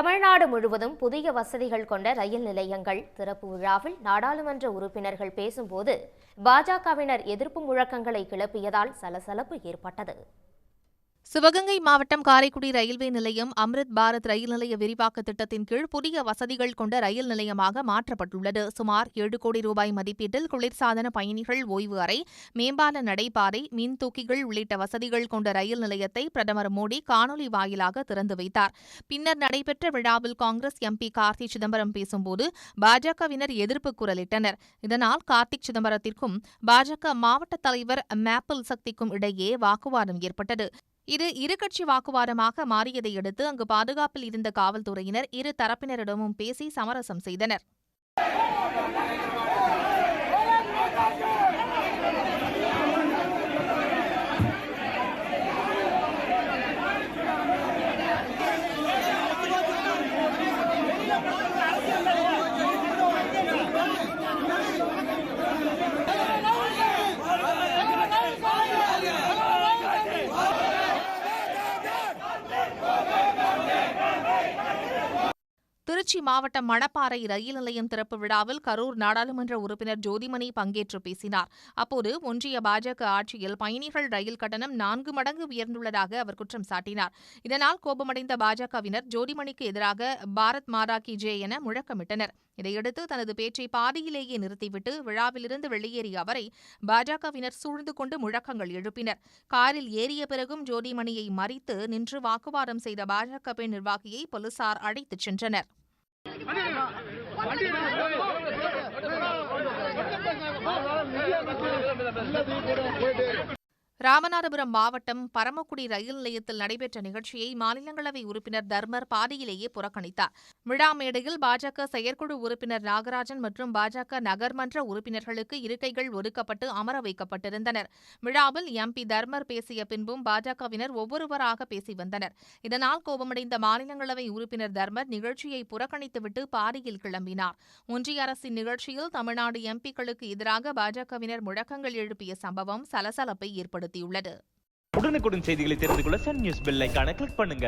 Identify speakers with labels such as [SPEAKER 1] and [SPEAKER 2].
[SPEAKER 1] தமிழ்நாடு முழுவதும் புதிய வசதிகள் கொண்ட ரயில் நிலையங்கள் திறப்பு விழாவில் நாடாளுமன்ற உறுப்பினர்கள் பேசும்போது பாஜகவினர் எதிர்ப்பு முழக்கங்களை கிளப்பியதால் சலசலப்பு ஏற்பட்டது.
[SPEAKER 2] சிவகங்கை மாவட்டம் காரைக்குடி ரயில்வே நிலையம் அம்ரித் பாரத் ரயில் நிலைய விரிவாக்க திட்டத்தின் கீழ் புதிய வசதிகள் கொண்ட ரயில் நிலையமாக மாற்றப்பட்டுள்ளது. சுமார் ஏழு கோடி ரூபாய் மதிப்பீட்டில் குளிர்சாதன பயணிகள் ஓய்வு அறை மேம்பால நடைபாதை மின் தூக்கிகள் உள்ளிட்ட வசதிகள் கொண்ட ரயில் நிலையத்தை பிரதமர் மோடி காணொலி வாயிலாக திறந்து வைத்தார். பின்னர் நடைபெற்ற விழாவில் காங்கிரஸ் எம்பி கார்த்தி சிதம்பரம் பேசும்போது பாஜகவினர் எதிர்ப்பு குரலிட்டனர். இதனால் கார்த்திக் சிதம்பரத்திற்கும் பாஜக மாவட்ட தலைவர் மேப்பிள் சக்திக்கும் இடையே வாக்குவாதம் ஏற்பட்டது. இது இருகட்சி வாக்குவாதமாக மாறியதையடுத்து அங்கு பாதுகாப்பில் இருந்த காவல்துறையினர் இரு தரப்பினரிடமும் பேசி சமரசம் செய்தனர். திருச்சி மாவட்டம் மணப்பாறை ரயில் நிலையம் திறப்பு விழாவில் கரூர் நாடாளுமன்ற உறுப்பினர் ஜோதிமணி பங்கேற்று பேசினார். அப்போது ஒன்றிய பாஜக ஆட்சியில் பயணிகள் ரயில் கட்டணம் நான்கு மடங்கு உயர்ந்துள்ளதாக அவர் குற்றம் சாட்டினார். இதனால் கோபமடைந்த பாஜகவினர் ஜோதிமணிக்கு எதிராக பாரத் மாதா கி ஜே என முழக்கமிட்டனர். இதையடுத்து தனது பேச்சை பாதியிலேயே நிறுத்திவிட்டு விழாவிலிருந்து வெளியேறிய அவரை பாஜகவினர் சூழ்ந்து கொண்டு முழக்கங்கள் எழுப்பினர். காரில் ஏறிய பிறகும் ஜோதிமணியை மறித்து நின்று வாக்குவாதம் செய்த பாஜக பெண் நிர்வாகியை போலீசார் அழைத்துச் சென்றனர். போயிட்டு ராமநாதபுரம் மாவட்டம் பரமக்குடி ரயில் நிலையத்தில் நடைபெற்ற நிகழ்ச்சியை மாநிலங்களவை உறுப்பினர் தர்மர் பாதியிலேயே புறக்கணித்தார். விழா மேடையில் பாஜக செயற்குழு உறுப்பினர் நாகராஜன் மற்றும் பாஜக நகர்மன்ற உறுப்பினர்களுக்கு இருக்கைகள் ஒதுக்கப்பட்டு அமர வைக்கப்பட்டிருந்தனர். விழாவில் எம்பி தர்மர் பேசிய பின்பும் பாஜகவினர் ஒவ்வொருவராக பேசி வந்தனர். இதனால் கோபமடைந்த மாநிலங்களவை உறுப்பினர் தர்மர் நிகழ்ச்சியை புறக்கணித்துவிட்டு பாதியில் கிளம்பினார். ஒன்றிய அரசின் நிகழ்ச்சியில் தமிழ்நாடு எம்பிக்களுக்கு எதிராக பாஜகவினர் முழக்கங்கள் எழுப்பிய சம்பவம் சலசலப்பை ஏற்படுத்தியுள்ளது
[SPEAKER 3] உடனுக்குடன் செய்திகளை தெரிந்து கொள்ள சன் நியூஸ் பெல் ஐக்கான கிளிக் பண்ணுங்க.